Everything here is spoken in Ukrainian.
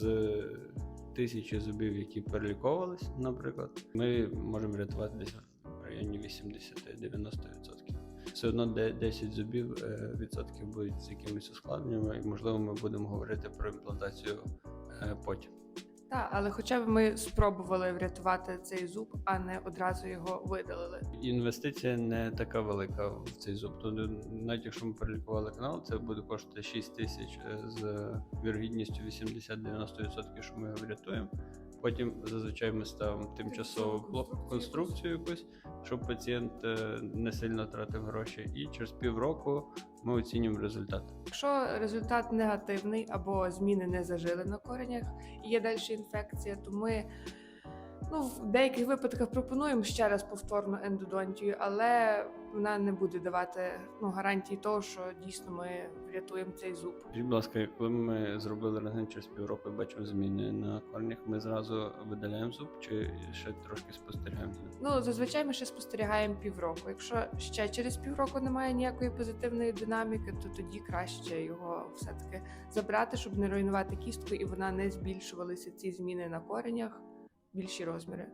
З тисячі зубів, які переліковувались, наприклад, ми можемо рятувати десь в районі 80-90%. Все одно де- 10 зубів е, відсотків будуть з якимись ускладненнями, і можливо ми будемо говорити про імплантацію е, потім. Так, але хоча б ми спробували врятувати цей зуб, а не одразу його видалили. Інвестиція не така велика в цей зуб. Тобто, навіть якщо ми перелікували канал, це буде коштувати 6 тисяч е, з вірогідністю 80-90%, що ми його врятуємо. Потім зазвичай ми ставимо тимчасову конструкцію якусь, щоб пацієнт е, не сильно тратив гроші. І через півроку ми оцінюємо результат. Якщо результат негативний або зміни не зажили на коренях і є далі інфекція, то ми ну, в деяких випадках пропонуємо ще раз повторну ендодонтію, але вона не буде давати ну, гарантії того, що дійсно ми врятуємо цей зуб. Скажіть, будь ласка, коли ми зробили рентген через півроку бачимо зміни на корнях, ми зразу видаляємо зуб чи ще трошки спостерігаємо? Ну, зазвичай ми ще спостерігаємо півроку. Якщо ще через півроку немає ніякої позитивної динаміки, то тоді краще його все-таки забрати, щоб не руйнувати кістку, і вона не збільшувалися ці зміни на коренях, більші розміри.